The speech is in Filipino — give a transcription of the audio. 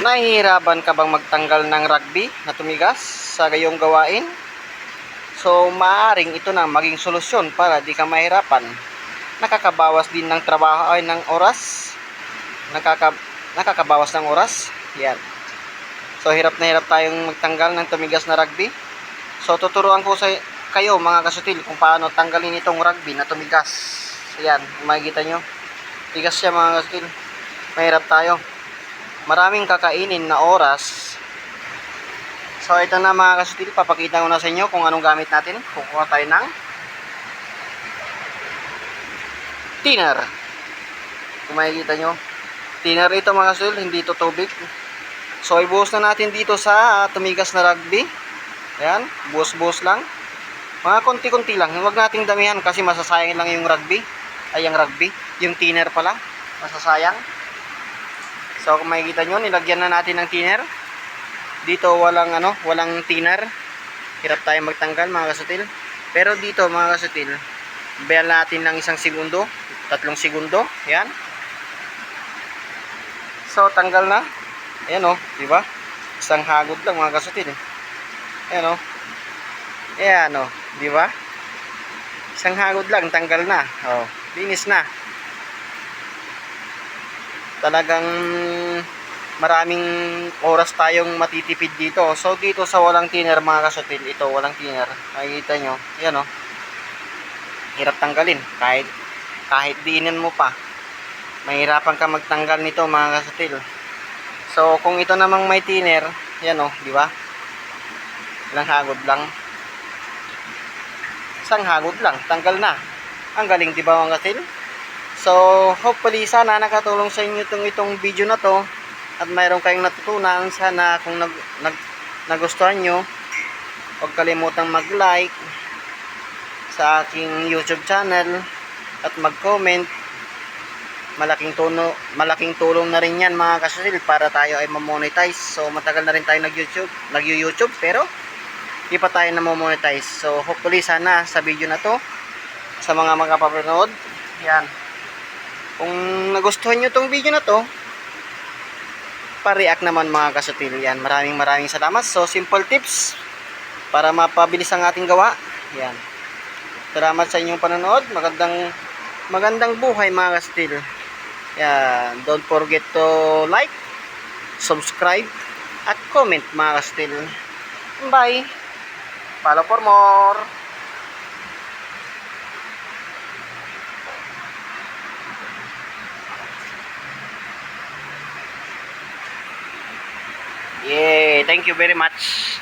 Nahihirapan ka bang magtanggal ng rugby na tumigas sa gayong gawain? So, maaring ito na maging solusyon para di ka mahirapan. Nakakabawas din ng trabaho ay ng oras. Nakaka, nakakabawas ng oras. Yan. So, hirap na hirap tayong magtanggal ng tumigas na rugby. So, tuturuan ko sa kayo mga kasutil kung paano tanggalin itong rugby na tumigas. Yan. Makikita nyo. Tigas siya mga kasutil. Mahirap tayo maraming kakainin na oras. So, ito na mga kasutil, papakita ko na sa inyo kung anong gamit natin. Kukuha tayo ng thinner. Kung makikita nyo, thinner ito mga kasutil, hindi ito tubig. So, ibuhos na natin dito sa tumigas na rugby. Ayan, buhos-buhos lang. Mga konti-konti lang. Huwag nating damihan kasi masasayang lang yung rugby. Ay, yung rugby. Yung thinner pala. Masasayang. So kung makikita nyo, nilagyan na natin ng thinner. Dito walang ano, walang thinner. Hirap tayo magtanggal mga kasutil. Pero dito mga kasutil, bayan natin ng isang segundo, tatlong segundo. Yan. So tanggal na. Ayan o, di ba? Isang hagod lang mga kasutil. Ayan o. Ayan o, di ba? Isang hagod lang, tanggal na. Oh, linis na talagang maraming oras tayong matitipid dito. So dito sa walang thinner mga kasutil, ito walang thinner. Nakikita nyo, yan o. Hirap tanggalin kahit kahit diinin mo pa. Mahirapan ka magtanggal nito mga kasutil. So kung ito namang may thinner, yan o, di ba? Ilang hagod lang. Isang hagod lang, tanggal na. Ang galing di ba mga kasutil? So, hopefully sana nakatulong sa inyo itong, itong video na to at mayroon kayong natutunan. Sana kung nag, nag, nagustuhan nyo, huwag kalimutang mag-like sa aking YouTube channel at mag-comment. Malaking, tuno, malaking tulong na rin yan mga kasusil para tayo ay mamonetize. So, matagal na rin tayo nag-YouTube, nag-YouTube pero di pa tayo na. So, hopefully sana sa video na to sa mga mga papanood, yan, kung nagustuhan nyo tong video na to, pa-react naman mga kasutil. Yan, maraming maraming salamat. So, simple tips para mapabilis ang ating gawa. Yan. Salamat sa inyong panonood. Magandang magandang buhay mga kasutil. Yan. Don't forget to like, subscribe, at comment mga kasutil. Bye! Follow for more! Yay! Thank you very much.